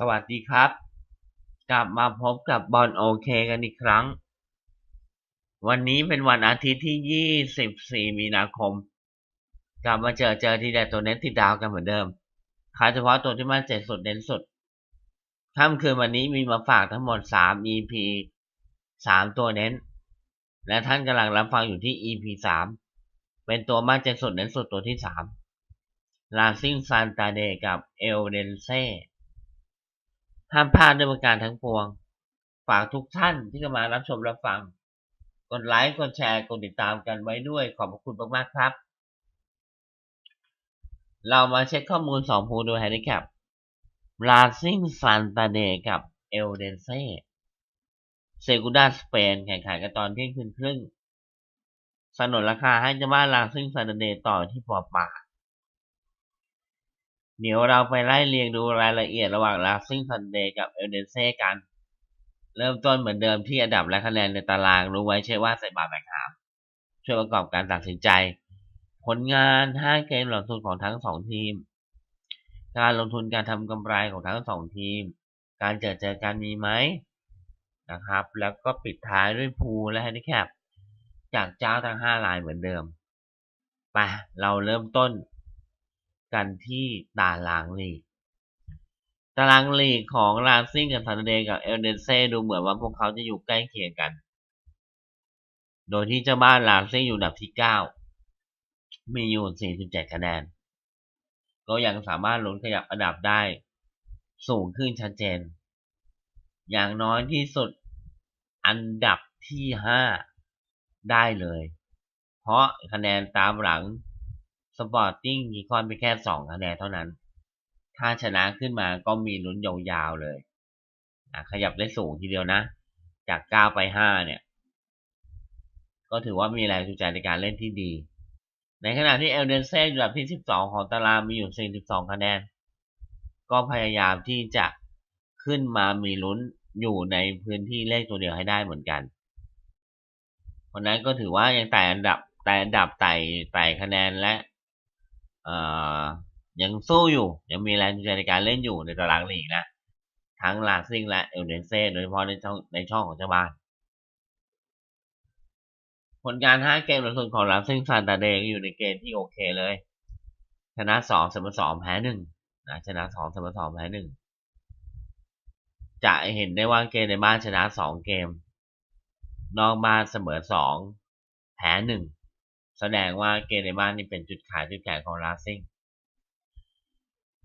สวัสดีครับ กลับมาพบกับบอลโอเคกันอีกครั้ง วันนี้เป็นวันอาทิตย์ที่ 24 มีนาคม กลับมาเจอเจอทีเด็ดตัวเน้นติดดาวกันเหมือนเดิมขายเฉพาะตัวที่มันใจสุดเน้นสุดค่ำคืนวันนี้มีมาฝากทั้งหมด 3 EP 3 ตัวเน้น และท่านกำลังรับฟังอยู่ที่ EP 3 เป็นตัวมันใจสุดเน้นสุดตัวที่ 3ลาซิงซานตาเดกับเอลเดนเซ่ ห้ามพลาดด้วยประการทั้งปวง ฝากทุกท่านที่เข้ามารับชมรับฟัง กดไลค์ กดแชร์ กดติดตามกันไว้ด้วย ขอบพระคุณมากๆครับ เรามาเช็คข้อมูลสองภูดูแฮนดิแคปลาซิงซันตาเดกับเอลเดนเซ่เซกูดาสเปนแข่งขันกันตอนเที่ยงคืนครึ่งสนนราคาให้เจ้าบ้านลาซิงซันตาเดต่อที่ปอป่า เดี๋ยวเราไปไล่เรียงดูรายละเอียดระหว่างลาซิงซันเดย์กับเอลเดนเซ่กัน เริ่มต้นเหมือนเดิมที่อันดับและคะแนนในตารางรู้ไว้ใช่ว่าใส่บาแบกหามช่วยประกอบการตัดสินใจ ผลงาน 5 เกมหลังสุดของทั้ง 2 ทีม การลงทุนการทำกำไรของทั้ง 2 ทีม การเจอเจอกันมีไหมนะครับ แล้วก็ปิดท้ายด้วยพูและแฮนดิแคปจากเจ้าทั้ง5ลายเหมือนเดิมไปเราเริ่มต้น กันที่ตารางลีก ตารางลีกของลาซิงกับซันเดย์กับเอลเดนเซ่ดูเหมือนว่าพวกเขาจะอยู่ใกล้เคียงกัน โดยที่เจ้าบ้านลาซิงอยู่อันดับที่ 9 มีอยู่ 47 คะแนน ก็ยังสามารถลุ้นขยับอันดับได้ สูงขึ้นชัดเจน อย่างน้อยที่สุดอันดับที่ 5 ได้เลย เพราะคะแนนตามหลัง สปอร์ติ้งมีคอนไปแค่สองคะแนนเท่านั้น ถ้าชนะขึ้นมาก็มีลุ้นยาวๆเลยขยับได้สูงทีเดียวนะ จากเก้าไปห้าเนี่ย ก็ถือว่ามีแรงจูงใจในการเล่นที่ดี ในขณะที่เอลเดนเซ่อยู่อันดับที่สิบสองของตารางมีอยู่สี่สิบสองคะแนน ก็พยายามที่จะขึ้นมามีลุ้นอยู่ในพื้นที่เลขตัวเดียวให้ได้เหมือนกันเพราะนั้นก็ถือว่ายังไต่อันดับไต่อันดับไต่ไต่คะแนนและ ยังสู้อยู่ ยังมีแรงจูงใจในการเล่นอยู่ในตารางลีกนะ ทั้งลาซิงและเอลเดนเซ่โดยเฉพาะในช่องในช่องของเจ้าบ้าน ผลการ5เกมหลังสุดของลาซิงซานตาเดก็อยู่ในเกณฑ์ที่โอเคเลย ชนะ2เสมอ2แพ้1นะชนะ2เสมอ2แพ้1จะเห็นได้ว่าเกมในบ้านชนะ2เกม นอกบ้านเสมอ2แพ้1 แสดงว่าเกมในบ้านนี่เป็นจุดขายจุดแข็งของลาซิง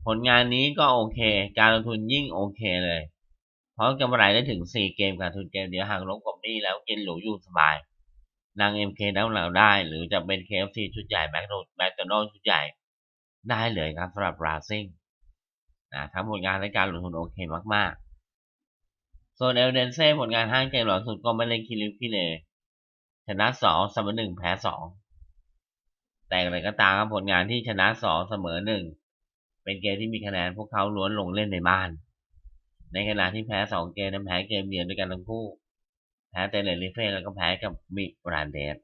ผลงานนี้ก็โอเค การลงทุนยิ่งโอเคเลย เพราะกำไรได้ถึง 4 เกมการทุนเกมเดียวห่างลบกบนี้แล้วกินหรูอยู่สบาย นาง MK ได้เราได้ หรือจะเป็น KFC ชุดใหญ่แมคโดแมคโดนัลชุดใหญ่ได้เลยครับสำหรับราซิงนะทั้งผลงานและการลงทุนโอเคมากๆ ส่วนเอลเดนเซ่ผลงาน5เกมหลังสุดก็ไม่เล่นคิริวคิเลชนะ2เสมอ1แพ้2 แต่อะไรก็ตามครับผลงานที่ชนะสองเสมอหนึ่งเป็นเกมที่มีคะแนนพวกเขาล้วนลงเล่นในบ้าน ในขณะที่แพ้สองเกมนั้นแพ้เกมเดียวด้วยกันทั้งคู่ แพ้เตเลลิเฟ่แล้วก็แพ้กับมิรานเดส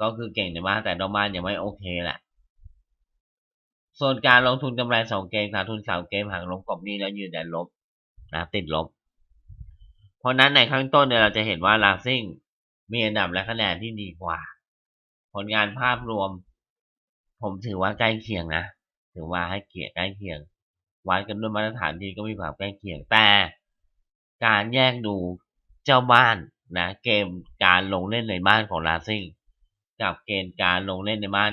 ก็คือเก่งในบ้านแต่นอกบ้านยังไม่โอเคแหละส่วนการลงทุนกำไรสองเกมขาดทุนสามเกมห่างลบกบนี้แล้วยืนแดนลบนะติดลบ เพราะนั้นในข้างต้นเนี่ยเราจะเห็นว่าลาซิงมีอันดับและคะแนนที่ดีกว่า ลงานภาพรวม ผมถือว่าใกล้เคียงนะถือว่าให้เกียรติใกล้เคียงวัดกันด้วยมาตรฐานดีก็มีความใกล้เคียงแต่การแยกดูเจ้าบ้านนะเกมการลงเล่นในบ้านของลาซิงกับเกณฑ์การลงเล่นในบ้าน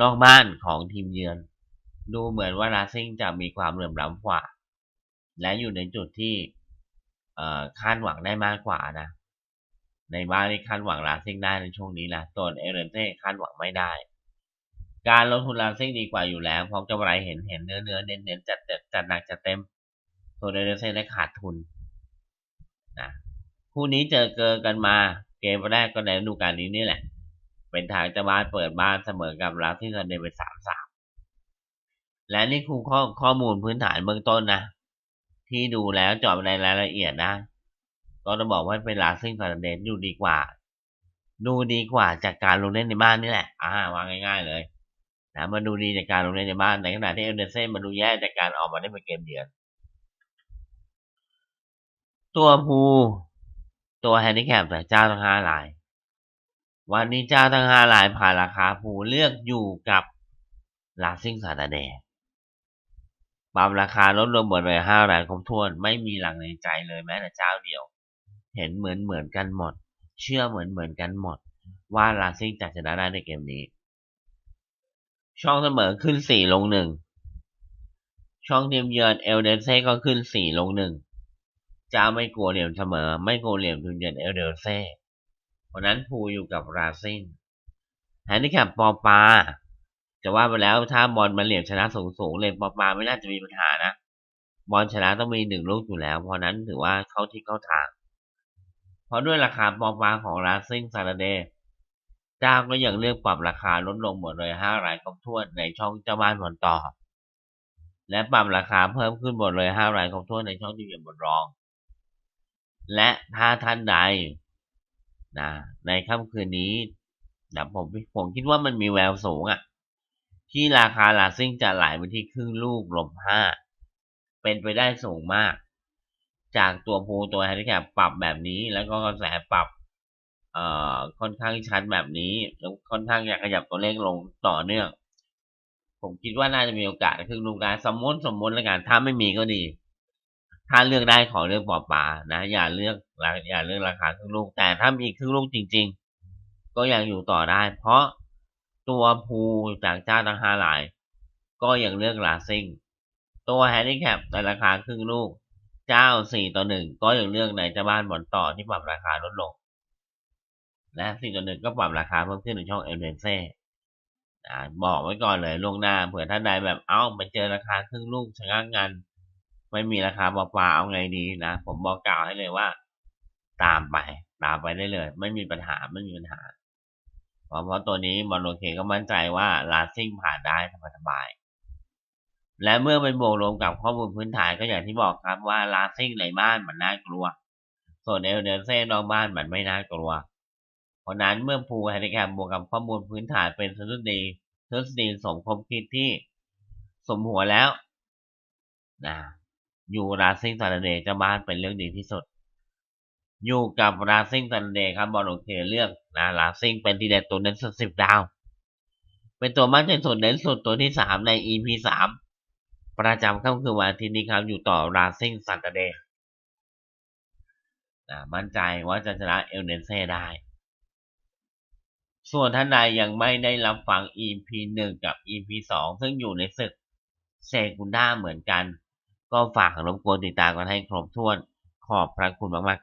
นอกบ้านของทีมเยือน ดูเหมือนว่าลาซิงจะมีความเหลื่อมล้ำกว่า และอยู่ในจุดที่คาดหวังได้มากกว่านะ ในบ้านที่คาดหวังลาซิงได้ในช่วงนี้นะส่วนเอเรนเต้คาดหวังไม่ได้ การลงทุนลาซิงดีกว่าอยู่แล้วเพราะกำไรเห็นเห็นเนื้อเนื้อเน้นเน้นจัดจัดหนักจัดเต็มส่วนเอเรนเต้ได้ขาดทุนนะคู่นี้เจอเกินกันมา เกมแรกก็ในฤดูกาลนี้นี่แหละ เป็นทางจะบ้านเปิดบ้านเสมอกับลาซิงกันเดนไปสามสามและนี่คือข้อข้อมูลพื้นฐานเบื้องต้นนะ ที่ดูแล้วจอบในรายละเอียดนะ ก็จะบอกว่าเป็นลาซิ่งฟาร์เดนอยู่ดีกว่า ดูดีกว่าจากการลงเล่นในบ้านนี่แหละอ่าวางง่ายๆเลยนะมาดูดีจากการลงเล่นในบ้านในขณะที่เอลเดนเซ่มาดูแย่จากการออกมาได้เป็นเกมเยือนตัวภูตัวแฮนดิแคปแต่เจ้าทั้งห้าราย วันนี้เจ้าทั้งห้ารายผ่านราคาภูเลือกอยู่กับลาซิงซาตาเดย์ปรับราคาลดลงหมดเลยห้ารายครบถ้วน ไม่มีหลังในใจเลยแม้แต่เจ้าเดียว เห็นเหมือนเหมือนกันหมด เชื่อเหมือนเหมือนกันหมด ว่าลาซิ่งจะชนะได้ในเกมนี้ ช่องเสมอขึ้นสี่ลงหนึ่งช่องทีมเยือนเอลเดนเซ่ก็ขึ้นสี่ลงหนึ่งจ้าไม่กลัวเหลี่ยมเสมอ ไม่กลัวเหลี่ยมทีมเยือนเอลเดนเซ่เพราะนั้นภูอยู่กับราซิ่งแฮนดิแคปปอปาจะว่าไปแล้วถ้าบอลมันเหลี่ยมชนะสูงสูงเลยปอปาไม่น่าจะมีปัญหานะบอลชนะต้องมีหนึ่งลูกอยู่แล้ว เพราะนั้นถือว่าเข้าที่เข้าทาง ราะด้วยราคาปอปาของราซิงซาร์เดย์เจ้าก็ยังเลือกปรับราคาลดลงหมดเลยห้ารายครบถ้วนในช่องเจ้าบ้านผลต่อ และปรับราคาเพิ่มขึ้นหมดเลยห้ารายครบถ้วนในช่องที่เหลี่ยบนรอง และถ้าท่านใดนะในค่ำคืนนี้นะผมผมคิดว่ามันมีแววสูงอะ่ะ ที่ราคาลาซิ่งจะไหลไปที่ครึ่งลูกลบห้าเป็นไปได้สูงมาก จากตัวภูตัวแฮนดิแคปปรับแบบนี้ แล้วก็กระแสปรับเอ่อค่อนข้างชัดแบบนี้ แล้วค่อนข้างอยากขยับตัวเลขลงต่อเนื่อง ผมคิดว่าน่าจะมีโอกาสครึ่งลูกได้สมมติสมมติแล้วกันถ้าไม่มีก็ดี ถ้าเลือกได้ขอเลือกปอปลานะ อย่าเลือกอย่าเลือกราคาครึ่งลูก แต่ถ้ามีครึ่งลูกจริง ๆ ก็ยังอยู่ต่อได้ เพราะตัวภูจากเจ้าทั้งห้าหลาย ก็ยังเลือกลาซิงตัวแฮนดิแคปในราคาครึ่งลูก เจ้าสี่ต่อหนึ่งก็ยังเลือกในเจ้าบ้านบอลต่อที่ปรับราคาลดลงและสี่ต่อหนึ่งก็ปรับราคาเพิ่มขึ้นในช่องเอลเดนเซ่บอกไว้ก่อนเลยล่วงหน้าเผื่อท่านใดแบบเอ้าไปเจอราคาครึ่งลูกชะงักงันไม่มีราคาเปล่าๆเอาไงดีนะ ผมบอกกล่าวให้เลยว่า ตามไป ตามไปได้เลย ไม่มีปัญหาไม่มีปัญหาเพราะเพราะตัวนี้บอลโอเคก็มั่นใจว่าลาซิ่งผ่านได้สบาย และเมื่อไปบวกรวมกับข้อมูลพื้นฐานก็อย่างที่บอกครับว่าลาซิ่งในบ้านมันน่ากลัว ส่วนเอลเดนเซ่นอกบ้านมันไม่น่ากลัว เพราะนั้นเมื่อภูแฮนดิแคปบวกกับข้อมูลพื้นฐานเป็นทฤษฎีทฤษฎีสมคบคิดที่สมหัวแล้วนะอยู่ราซิ่งซันเดย์เจ้าบ้านเป็นเรื่องดีที่สุด อยู่กับราซิ่งซันเดย์ครับบอลโอเคเลือกนะราซิ่งเป็นทีเด็ดตัวเน้นสุดสิบดาว เป็นตัวมั่นใจสุดเน้นสุดตัวที่สามใน EP สาม ประจำค่ำคืนวันอาทิตย์นี้ครับ อยู่ต่อราซิ่งซันตเดย์นะมั่นใจว่าจะชนะเอลเนเซ่ได้ ส่วนท่านใดยังไม่ได้รับฟัง EP 1 กับ EP 2 ซึ่งอยู่ในศึกเซกุนด้าเหมือนกัน ก็ฝากรบกวนติดตามกันให้ครบถ้วนขอบพระคุณมากๆ